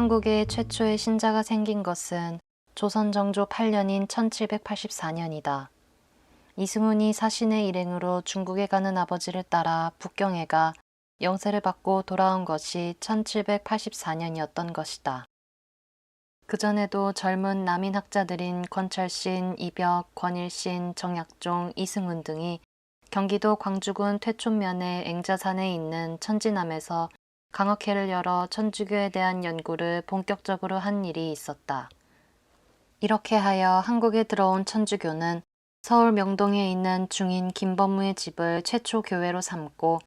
한국에 최초의 신자가 생긴 것은 조선 정조 8년인 1784년이다. 이승훈이 사신의 일행으로 중국에 가는 아버지를 따라 북경에 가 영세를 받고 돌아온 것이 1784년이었던 것이다. 그전에도 젊은 남인 학자들인 권철신, 이벽, 권일신, 정약종, 이승훈 등이 경기도 광주군 퇴촌면의 앵자산에 있는 천지남에서 강학회를 열어 천주교에 대한 연구를 본격적으로 한 일이 있었다. 이렇게 하여 한국에 들어온 천주교는 서울 명동에 있는 중인 김범무의 집을 최초 교회로 삼고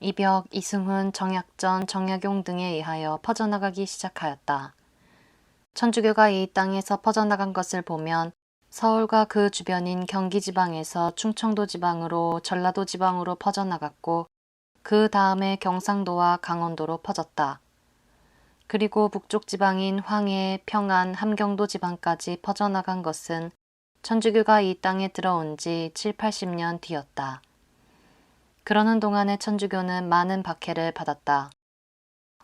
이벽, 이승훈, 정약전, 정약용 등에 의하여 퍼져나가기 시작하였다. 천주교가 이 땅에서 퍼져나간 것을 보면 서울과 그 주변인 경기 지방에서 충청도 지방으로 전라도 지방으로 퍼져나갔고 그 다음에 경상도와 강원도로 퍼졌다. 그리고 북쪽 지방인 황해, 평안, 함경도 지방까지 퍼져나간 것은 천주교가 이 땅에 들어온 지 7, 80년 뒤였다. 그러는 동안에 천주교는 많은 박해를 받았다.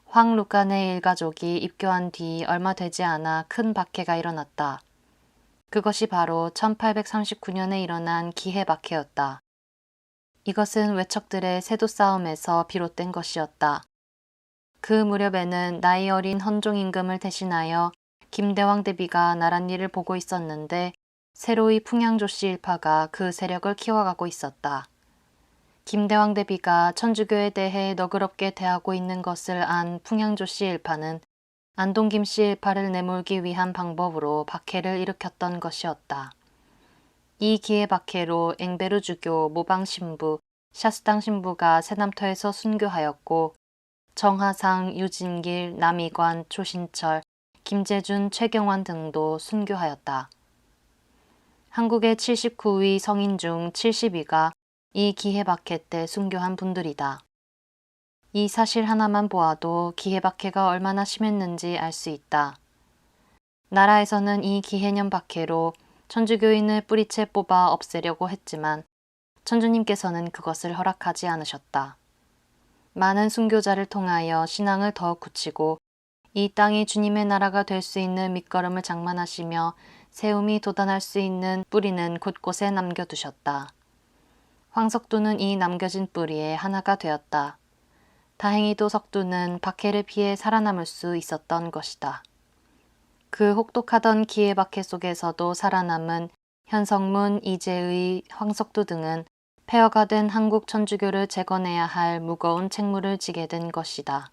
황루간의 일가족이 입교한 뒤 얼마 되지 않아 큰 박해가 일어났다. 그것이 바로 1839년에 일어난 기해 박해였다. 이것은 외척들의 세도 싸움에서 비롯된 것이었다. 그 무렵에는 나이 어린 헌종 임금을 대신하여 김대왕 대비가 나란 일을 보고 있었는데 새로이 풍양조씨 일파가 그 세력을 키워가고 있었다. 김대왕 대비가 천주교에 대해 너그럽게 대하고 있는 것을 안 풍양조씨 일파는 안동 김씨 일파를 내몰기 위한 방법으로 박해를 일으켰던 것이었다. 이 기회 박해로 앵베르 주교, 모방 신부, 샤스당 신부가 세남터에서 순교하였고 정하상, 유진길, 남이관, 조신철, 김재준, 최경환 등도 순교하였다. 한국의 79위 성인 중 70위가 이 기해박해 때 순교한 분들이다. 이 사실 하나만 보아도 기해박해가 얼마나 심했는지 알 수 있다. 나라에서는 이 기해년 박해로 천주교인을 뿌리채 뽑아 없애려고 했지만 천주님께서는 그것을 허락하지 않으셨다. 많은 순교자를 통하여 신앙을 더욱 굳히고 이 땅이 주님의 나라가 될 수 있는 밑거름을 장만하시며 세움이 돋아날 수 있는 뿌리는 곳곳에 남겨두셨다. 황석두는 이 남겨진 뿌리의 하나가 되었다. 다행히도 석두는 박해를 피해 살아남을 수 있었던 것이다. 그 혹독하던 기해박해 속에서도 살아남은 현성문, 이재의, 황석두 등은 폐허가 된 한국 천주교를 재건해야 할 무거운 책무를 지게 된 것이다.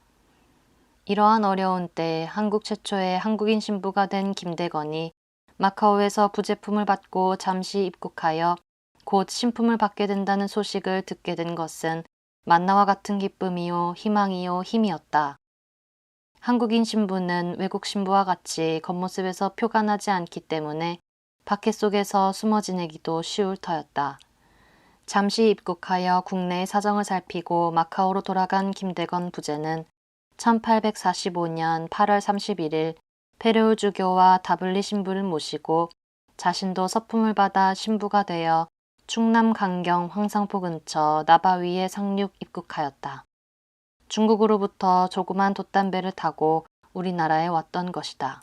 이러한 어려운 때 한국 최초의 한국인 신부가 된 김대건이 마카오에서 부제품을 받고 잠시 입국하여 곧 신품을 받게 된다는 소식을 듣게 된 것은 만나와 같은 기쁨이요, 희망이요, 힘이었다. 한국인 신부는 외국 신부와 같이 겉모습에서 표가 나지 않기 때문에 박해 속에서 숨어 지내기도 쉬울 터였다. 잠시 입국하여 국내의 사정을 살피고 마카오로 돌아간 김대건 부제는 1845년 8월 31일 페르우 주교와 다블리 신부를 모시고 자신도 서품을 받아 신부가 되어 충남 강경 황상포 근처 나바위에 상륙 입국하였다. 중국으로부터 조그만 돛담배를 타고 우리나라에 왔던 것이다.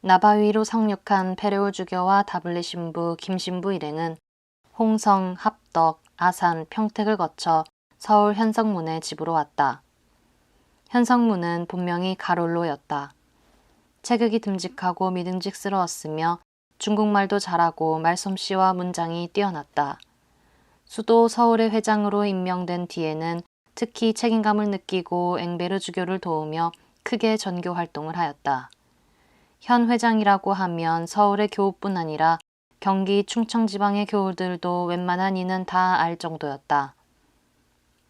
나바위로 상륙한 페레오 주교와 다블리 신부 김 신부 일행은 홍성, 합덕, 아산, 평택을 거쳐 서울 현성문의 집으로 왔다. 현성문은 본명이 가롤로였다. 체격이 듬직하고 믿음직스러웠으며 중국말도 잘하고 말솜씨와 문장이 뛰어났다. 수도 서울의 회장으로 임명된 뒤에는 특히 책임감을 느끼고 앵베르 주교를 도우며 크게 전교 활동을 하였다. 현 회장이라고 하면 서울의 교우뿐 아니라 경기 충청 지방의 교우들도 웬만한 이는 다 알 정도였다.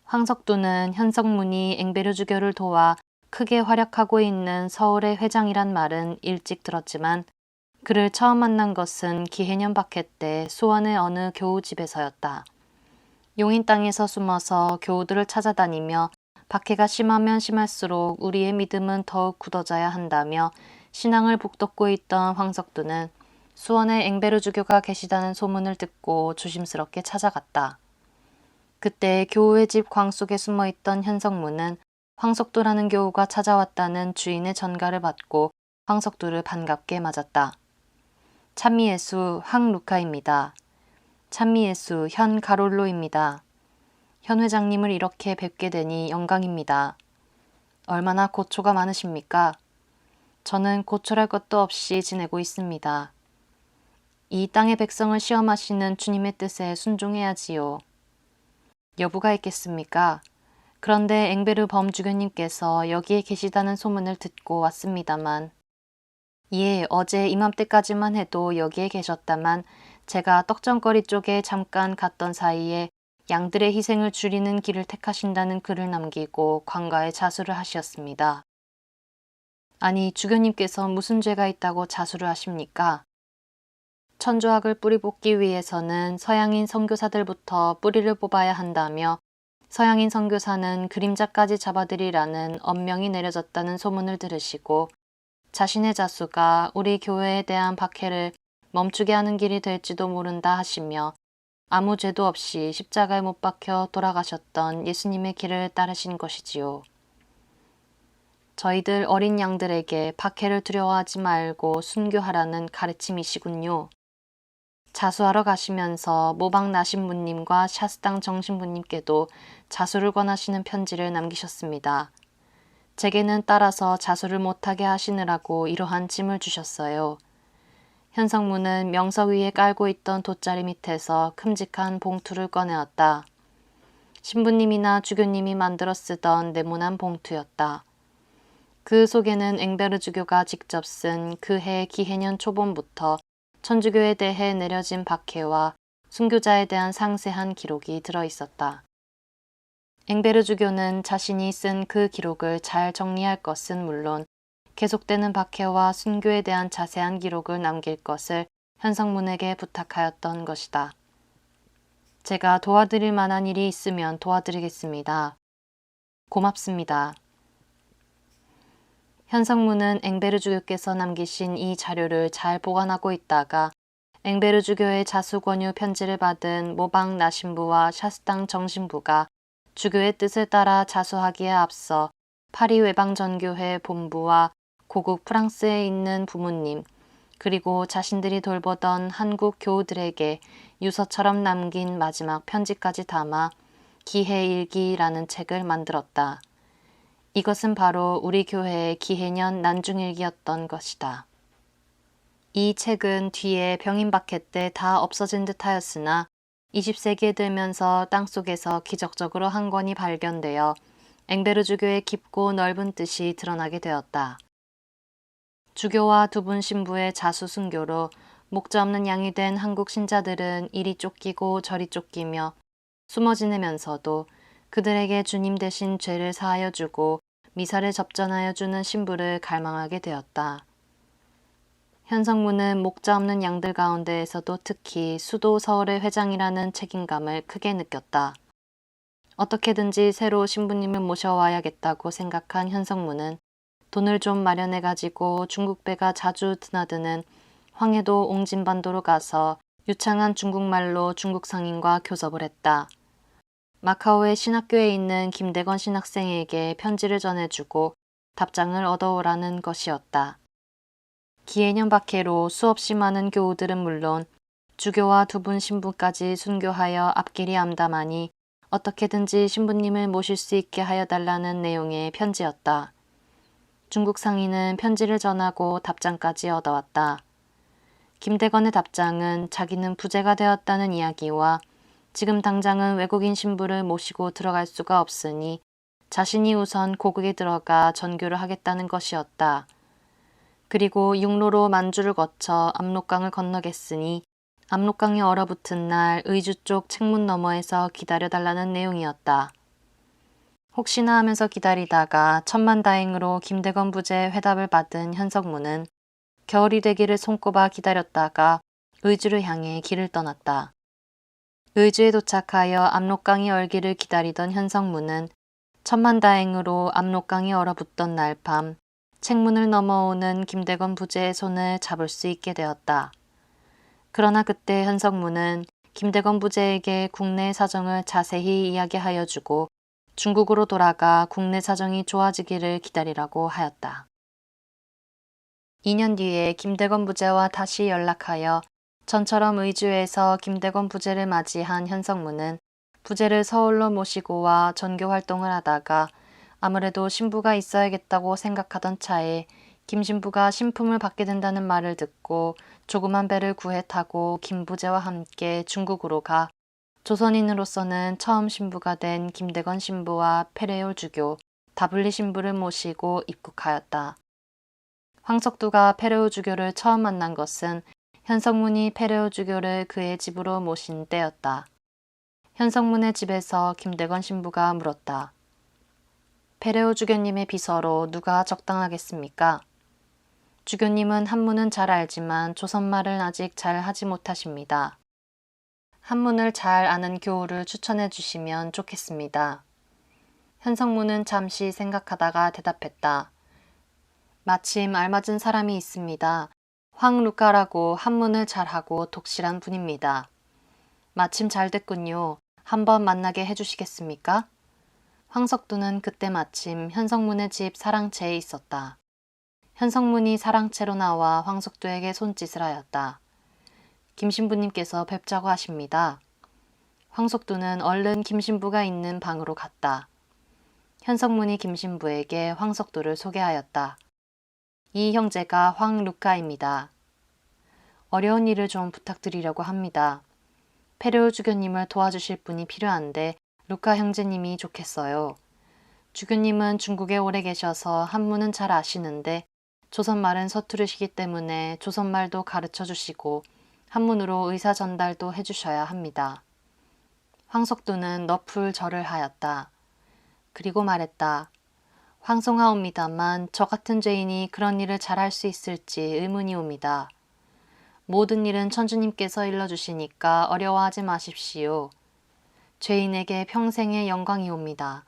황석두는 현석문이 앵베르 주교를 도와 크게 활약하고 있는 서울의 회장이란 말은 일찍 들었지만 그를 처음 만난 것은 기해년 박해 때 수원의 어느 교우 집에서였다. 용인 땅에서 숨어서 교우들을 찾아다니며 박해가 심하면 심할수록 우리의 믿음은 더욱 굳어져야 한다며 신앙을 북돋고 있던 황석두는 수원에 앵베르 주교가 계시다는 소문을 듣고 조심스럽게 찾아갔다. 그때 교우의 집 광 속에 숨어 있던 현성문은 황석두라는 교우가 찾아왔다는 주인의 전가를 받고 황석두를 반갑게 맞았다. 찬미예수 황루카입니다. 찬미예수 현 가롤로입니다. 현 회장님을 이렇게 뵙게 되니 영광입니다. 얼마나 고초가 많으십니까? 저는 고초랄 것도 없이 지내고 있습니다. 이 땅의 백성을 시험하시는 주님의 뜻에 순종해야지요. 여부가 있겠습니까? 그런데 앵베르 범주교님께서 여기에 계시다는 소문을 듣고 왔습니다만, 예, 어제 이맘때까지만 해도 여기에 계셨다만 제가 떡정거리 쪽에 잠깐 갔던 사이에 양들의 희생을 줄이는 길을 택하신다는 글을 남기고 관가에 자수를 하셨습니다. 아니, 주교님께서 무슨 죄가 있다고 자수를 하십니까? 천주학을 뿌리 뽑기 위해서는 서양인 선교사들부터 뿌리를 뽑아야 한다며 서양인 선교사는 그림자까지 잡아들이라는 엄명이 내려졌다는 소문을 들으시고 자신의 자수가 우리 교회에 대한 박해를 멈추게 하는 길이 될지도 모른다 하시며 아무 죄도 없이 십자가에 못 박혀 돌아가셨던 예수님의 길을 따르신 것이지요. 저희들 어린 양들에게 박해를 두려워하지 말고 순교하라는 가르침이시군요. 자수하러 가시면서 모방 나신부님과 샤스당 정신부님께도 자수를 권하시는 편지를 남기셨습니다. 제게는 따라서 자수를 못하게 하시느라고 이러한 짐을 주셨어요. 현성문은 명석 위에 깔고 있던 돗자리 밑에서 큼직한 봉투를 꺼내었다. 신부님이나 주교님이 만들어 쓰던 네모난 봉투였다. 그 속에는 앵베르 주교가 직접 쓴 그해 기해년 초봄부터 천주교에 대해 내려진 박해와 순교자에 대한 상세한 기록이 들어 있었다. 앵베르 주교는 자신이 쓴 그 기록을 잘 정리할 것은 물론 계속되는 박해와 순교에 대한 자세한 기록을 남길 것을 현성문에게 부탁하였던 것이다. 제가 도와드릴 만한 일이 있으면 도와드리겠습니다. 고맙습니다. 현성문은 앵베르 주교께서 남기신 이 자료를 잘 보관하고 있다가 앵베르 주교의 자수 권유 편지를 받은 모방 나신부와 샤스당 정신부가 주교의 뜻을 따라 자수하기에 앞서 파리 외방전교회 본부와 고국 프랑스에 있는 부모님, 그리고 자신들이 돌보던 한국 교우들에게 유서처럼 남긴 마지막 편지까지 담아 기해일기라는 책을 만들었다. 이것은 바로 우리 교회의 기해년 난중일기였던 것이다. 이 책은 뒤에 병인박해 때 다 없어진 듯 하였으나 20세기에 들면서 땅속에서 기적적으로 한 권이 발견되어 앵베르 주교의 깊고 넓은 뜻이 드러나게 되었다. 주교와 두분 신부의 자수 순교로 목자 없는 양이 된 한국 신자들은 이리 쫓기고 저리 쫓기며 숨어 지내면서도 그들에게 주님 대신 죄를 사하여 주고 미사를 접전하여 주는 신부를 갈망하게 되었다. 현성문은 목자 없는 양들 가운데에서도 특히 수도 서울의 회장이라는 책임감을 크게 느꼈다. 어떻게든지 새로 신부님을 모셔와야겠다고 생각한 현성문은 돈을 좀 마련해 가지고 중국 배가 자주 드나드는 황해도 옹진반도로 가서 유창한 중국말로 중국 상인과 교섭을 했다. 마카오의 신학교에 있는 김대건 신학생에게 편지를 전해주고 답장을 얻어오라는 것이었다. 기해년 박해로 수없이 많은 교우들은 물론 주교와 두 분 신부까지 순교하여 앞길이 암담하니 어떻게든지 신부님을 모실 수 있게 하여 달라는 내용의 편지였다. 중국 상인은 편지를 전하고 답장까지 얻어왔다. 김대건의 답장은 자기는 부재가 되었다는 이야기와 지금 당장은 외국인 신부를 모시고 들어갈 수가 없으니 자신이 우선 고국에 들어가 전교를 하겠다는 것이었다. 그리고 육로로 만주를 거쳐 압록강을 건너겠으니 압록강이 얼어붙은 날 의주 쪽 책문 너머에서 기다려달라는 내용이었다. 혹시나 하면서 기다리다가 천만다행으로 김대건 부재 회답을 받은 현석문은 겨울이 되기를 손꼽아 기다렸다가 의주를 향해 길을 떠났다. 의주에 도착하여 압록강이 얼기를 기다리던 현석문은 천만다행으로 압록강이 얼어붙던 날 밤 책문을 넘어오는 김대건 부재의 손을 잡을 수 있게 되었다. 그러나 그때 현석문은 김대건 부재에게 국내 사정을 자세히 이야기하여 주고 중국으로 돌아가 국내 사정이 좋아지기를 기다리라고 하였다. 2년 뒤에 김대건 부제와 다시 연락하여 전처럼 의주에서 김대건 부제를 맞이한 현성문은 부제를 서울로 모시고 와 전교 활동을 하다가 아무래도 신부가 있어야겠다고 생각하던 차에 김 신부가 신품을 받게 된다는 말을 듣고 조그만 배를 구해 타고 김 부제와 함께 중국으로 가 조선인으로서는 처음 신부가 된 김대건 신부와 페레오 주교, 다블리 신부를 모시고 입국하였다. 황석두가 페레오 주교를 처음 만난 것은 현성문이 페레오 주교를 그의 집으로 모신 때였다. 현성문의 집에서 김대건 신부가 물었다. 페레오 주교님의 비서로 누가 적당하겠습니까? 주교님은 한문은 잘 알지만 조선말은 아직 잘 하지 못하십니다. 한문을 잘 아는 교우를 추천해 주시면 좋겠습니다. 현성문은 잠시 생각하다가 대답했다. 마침 알맞은 사람이 있습니다. 황 루카라고 한문을 잘하고 독실한 분입니다. 마침 잘 됐군요. 한번 만나게 해주시겠습니까? 황석두는 그때 마침 현성문의 집 사랑채에 있었다. 현성문이 사랑채로 나와 황석두에게 손짓을 하였다. 김신부님께서 뵙자고 하십니다. 황석두는 얼른 김신부가 있는 방으로 갔다. 현성문이 김신부에게 황석두를 소개하였다. 이 형제가 황루카입니다. 어려운 일을 좀 부탁드리려고 합니다. 페르오 주교님을 도와주실 분이 필요한데 루카 형제님이 좋겠어요. 주교님은 중국에 오래 계셔서 한문은 잘 아시는데 조선말은 서투르시기 때문에 조선말도 가르쳐 주시고 한문으로 의사 전달도 해주셔야 합니다. 황석두는 너풀 절을 하였다. 그리고 말했다. 황송하옵니다만 저 같은 죄인이 그런 일을 잘할 수 있을지 의문이 옵니다. 모든 일은 천주님께서 일러주시니까 어려워하지 마십시오. 죄인에게 평생의 영광이 옵니다.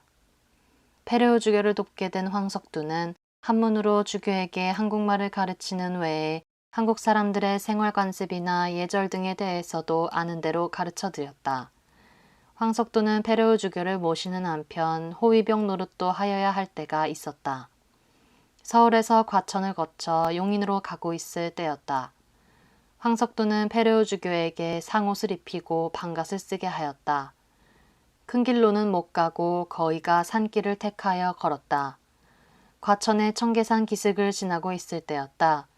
페르오 주교를 돕게 된 황석두는 한문으로 주교에게 한국말을 가르치는 외에 한국 사람들의 생활 관습이나 예절 등에 대해서도 아는 대로 가르쳐 드렸다. 황석도는 페르우 주교를 모시는 한편 호위병 노릇도 하여야 할 때가 있었다. 서울에서 과천을 거쳐 용인으로 가고 있을 때였다. 황석도는 페르우 주교에게 상옷을 입히고 방갓을 쓰게 하였다. 큰 길로는 못 가고 거의가 산길을 택하여 걸었다. 과천의 청계산 기슭을 지나고 있을 때였다.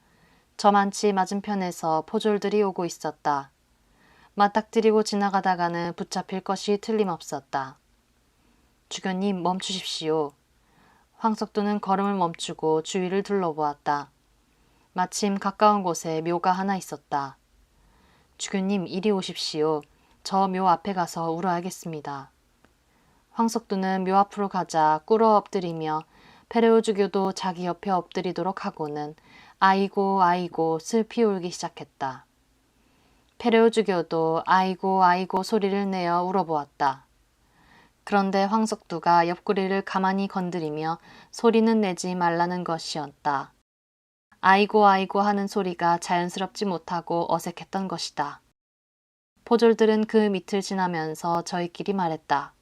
저만치 맞은편에서 포졸들이 오고 있었다. 맞닥뜨리고 지나가다가는 붙잡힐 것이 틀림없었다. 주교님 멈추십시오. 황석도는 걸음을 멈추고 주위를 둘러보았다. 마침 가까운 곳에 묘가 하나 있었다. 주교님 이리 오십시오. 저 묘 앞에 가서 울어야겠습니다. 황석도는 묘 앞으로 가자 꿇어 엎드리며 페레오 주교도 자기 옆에 엎드리도록 하고는 아이고 아이고 슬피 울기 시작했다. 페레오 주교도 아이고 아이고 소리를 내어 울어보았다. 그런데 황석두가 옆구리를 가만히 건드리며 소리는 내지 말라는 것이었다. 아이고 아이고 하는 소리가 자연스럽지 못하고 어색했던 것이다. 포졸들은 그 밑을 지나면서 저희끼리 말했다.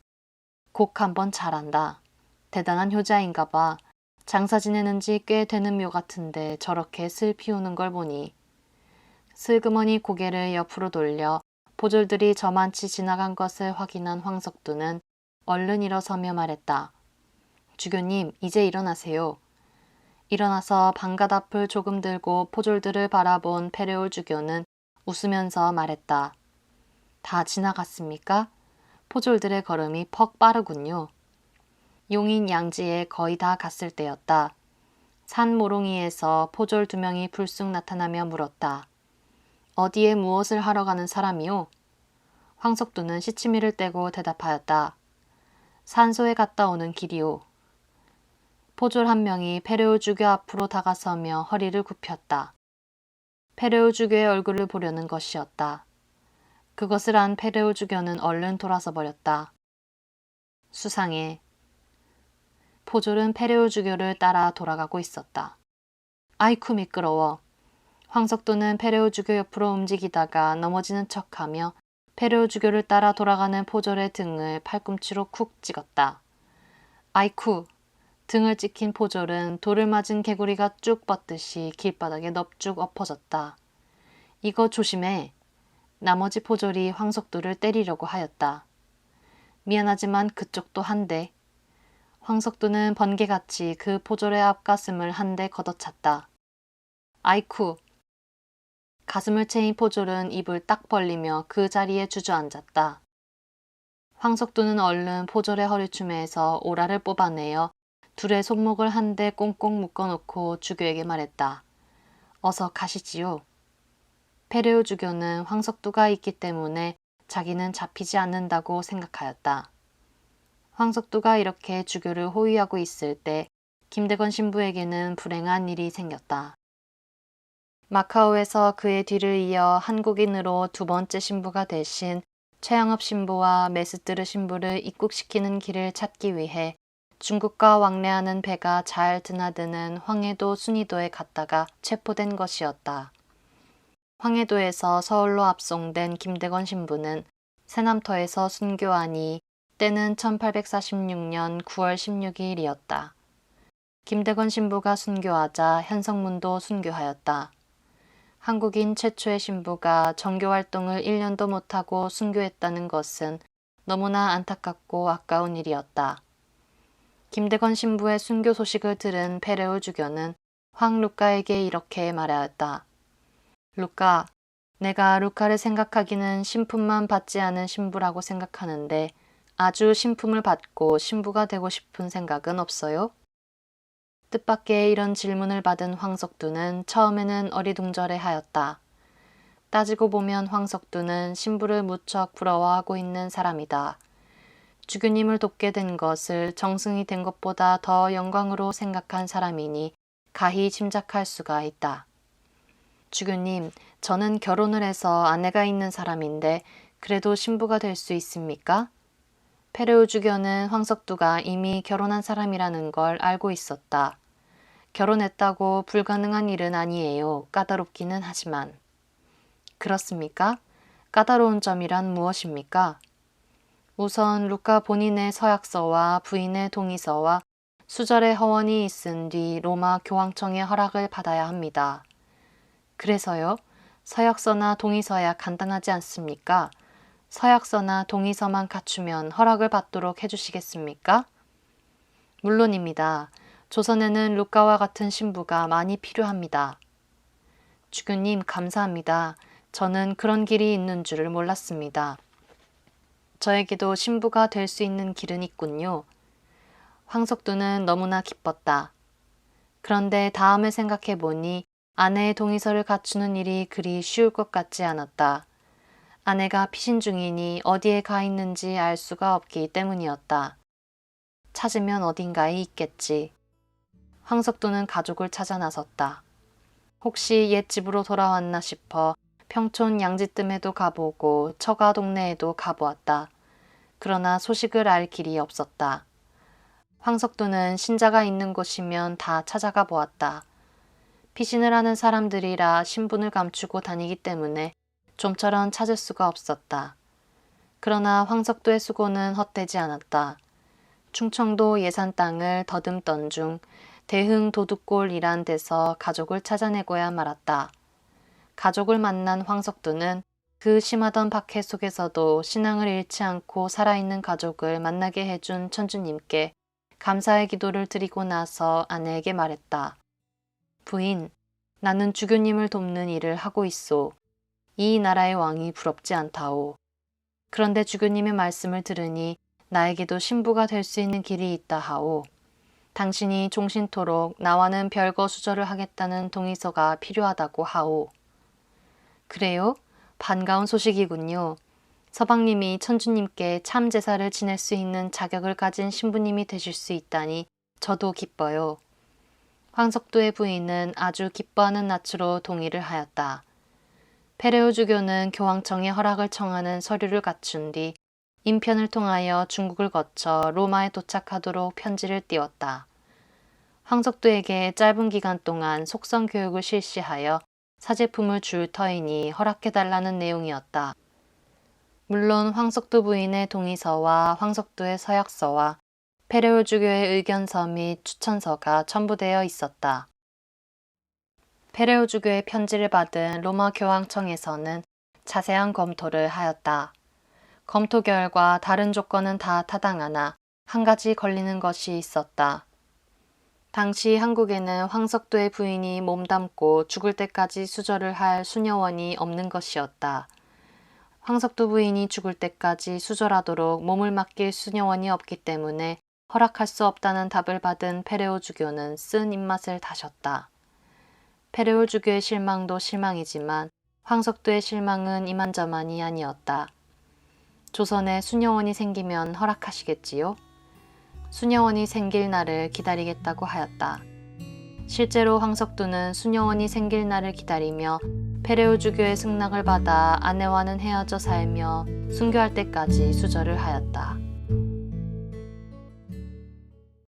곡 한번 잘한다. 대단한 효자인가 봐. 장사 지내는 지 꽤 되는 묘 같은데 저렇게 슬 피 우는 걸 보니 슬그머니 고개를 옆으로 돌려 보졸들이 저만치 지나간 것을 확인한 황석두는 얼른 일어서며 말했다. 주교님, 이제 일어나세요. 일어나서 방갓 앞을 조금 들고 포졸들을 바라본 페레올 주교는 웃으면서 말했다. 다 지나갔습니까? 포졸들의 걸음이 퍽 빠르군요. 용인 양지에 거의 다 갔을 때였다. 산 모롱이에서 포졸 두 명이 불쑥 나타나며 물었다. 어디에 무엇을 하러 가는 사람이요? 황석두는 시치미를 떼고 대답하였다. 산소에 갔다 오는 길이오. 포졸 한 명이 페레오 주교 앞으로 다가서며 허리를 굽혔다. 페레오 주교의 얼굴을 보려는 것이었다. 그것을 안 페레오 주교는 얼른 돌아서 버렸다. 수상해. 포졸은 페레오 주교를 따라 돌아가고 있었다. 아이쿠 미끄러워. 황석도는 페레오 주교 옆으로 움직이다가 넘어지는 척하며 페레오 주교를 따라 돌아가는 포졸의 등을 팔꿈치로 쿡 찍었다. 아이쿠! 등을 찍힌 포졸은 돌을 맞은 개구리가 쭉 뻗듯이 길바닥에 넙죽 엎어졌다. 이거 조심해. 나머지 포졸이 황석두를 때리려고 하였다. 미안하지만 그쪽도 한 대. 황석두는 번개같이 그 포졸의 앞가슴을 한 대 걷어찼다. 아이쿠! 가슴을 채인 포졸은 입을 딱 벌리며 그 자리에 주저앉았다. 황석두는 얼른 포졸의 허리춤에서 오라를 뽑아내어 둘의 손목을 한 대 꽁꽁 묶어놓고 주교에게 말했다. 어서 가시지요. 페레오 주교는 황석두가 있기 때문에 자기는 잡히지 않는다고 생각하였다. 황석두가 이렇게 주교를 호위하고 있을 때 김대건 신부에게는 불행한 일이 생겼다. 마카오에서 그의 뒤를 이어 한국인으로 두 번째 신부가 되신 최양업 신부와 메스뜨르 신부를 입국시키는 길을 찾기 위해 중국과 왕래하는 배가 잘 드나드는 황해도 순이도에 갔다가 체포된 것이었다. 황해도에서 서울로 압송된 김대건 신부는 새남터에서 순교하니 때는 1846년 9월 16일이었다. 김대건 신부가 순교하자 현성문도 순교하였다. 한국인 최초의 신부가 정교 활동을 1년도 못하고 순교했다는 것은 너무나 안타깝고 아까운 일이었다. 김대건 신부의 순교 소식을 들은 페레오 주교는 황 루카에게 이렇게 말하였다. 루카, 내가 루카를 생각하기는 신품만 받지 않은 신부라고 생각하는데 아주 신품을 받고 신부가 되고 싶은 생각은 없어요? 뜻밖의 이런 질문을 받은 황석두는 처음에는 어리둥절해 하였다. 따지고 보면 황석두는 신부를 무척 부러워하고 있는 사람이다. 주교님을 돕게 된 것을 정승이 된 것보다 더 영광으로 생각한 사람이니 가히 짐작할 수가 있다. 주교님, 저는 결혼을 해서 아내가 있는 사람인데 그래도 신부가 될 수 있습니까? 페레우 주교는 황석두가 이미 결혼한 사람이라는 걸 알고 있었다. 결혼했다고 불가능한 일은 아니에요. 까다롭기는 하지만. 그렇습니까? 까다로운 점이란 무엇입니까? 우선 루카 본인의 서약서와 부인의 동의서와 수절의 허원이 있은 뒤 로마 교황청의 허락을 받아야 합니다. 그래서요? 서약서나 동의서야 간단하지 않습니까? 서약서나 동의서만 갖추면 허락을 받도록 해주시겠습니까? 물론입니다. 조선에는 루카와 같은 신부가 많이 필요합니다. 주교님, 감사합니다. 저는 그런 길이 있는 줄을 몰랐습니다. 저에게도 신부가 될 수 있는 길은 있군요. 황석두는 너무나 기뻤다. 그런데 다음을 생각해 보니 아내의 동의서를 갖추는 일이 그리 쉬울 것 같지 않았다. 아내가 피신 중이니 어디에 가 있는지 알 수가 없기 때문이었다. 찾으면 어딘가에 있겠지. 황석도는 가족을 찾아 나섰다. 혹시 옛 집으로 돌아왔나 싶어 평촌 양지뜸에도 가보고 처가 동네에도 가보았다. 그러나 소식을 알 길이 없었다. 황석도는 신자가 있는 곳이면 다 찾아가 보았다. 피신을 하는 사람들이라 신분을 감추고 다니기 때문에 좀처럼 찾을 수가 없었다. 그러나 황석도의 수고는 헛되지 않았다. 충청도 예산 땅을 더듬던 중 대흥 도둑골이란 데서 가족을 찾아내고야 말았다. 가족을 만난 황석도는 그 심하던 박해 속에서도 신앙을 잃지 않고 살아있는 가족을 만나게 해준 천주님께 감사의 기도를 드리고 나서 아내에게 말했다. 부인, 나는 주교님을 돕는 일을 하고 있소. 이 나라의 왕이 부럽지 않다오. 그런데 주교님의 말씀을 들으니 나에게도 신부가 될 수 있는 길이 있다 하오. 당신이 종신토록 나와는 별거 수절을 하겠다는 동의서가 필요하다고 하오. 그래요? 반가운 소식이군요. 서방님이 천주님께 참 제사를 지낼 수 있는 자격을 가진 신부님이 되실 수 있다니 저도 기뻐요. 황석도의 부인은 아주 기뻐하는 낯으로 동의를 하였다. 페레오 주교는 교황청에 허락을 청하는 서류를 갖춘 뒤 인편을 통하여 중국을 거쳐 로마에 도착하도록 편지를 띄웠다. 황석도에게 짧은 기간 동안 속성 교육을 실시하여 사제품을 줄 터이니 허락해달라는 내용이었다. 물론 황석도 부인의 동의서와 황석도의 서약서와 페레오 주교의 의견서 및 추천서가 첨부되어 있었다. 페레오 주교의 편지를 받은 로마 교황청에서는 자세한 검토를 하였다. 검토 결과 다른 조건은 다 타당하나 한 가지 걸리는 것이 있었다. 당시 한국에는 황석도의 부인이 몸담고 죽을 때까지 수절을 할 수녀원이 없는 것이었다. 황석도 부인이 죽을 때까지 수절하도록 몸을 맡길 수녀원이 없기 때문에 허락할 수 없다는 답을 받은 페레오 주교는 쓴 입맛을 다셨다. 페레오 주교의 실망도 실망이지만 황석도의 실망은 이만저만이 아니었다. 조선에 수녀원이 생기면 허락하시겠지요? 수녀원이 생길 날을 기다리겠다고 하였다. 실제로 황석두는 수녀원이 생길 날을 기다리며 페레오 주교의 승낙을 받아 아내와는 헤어져 살며 순교할 때까지 수절을 하였다.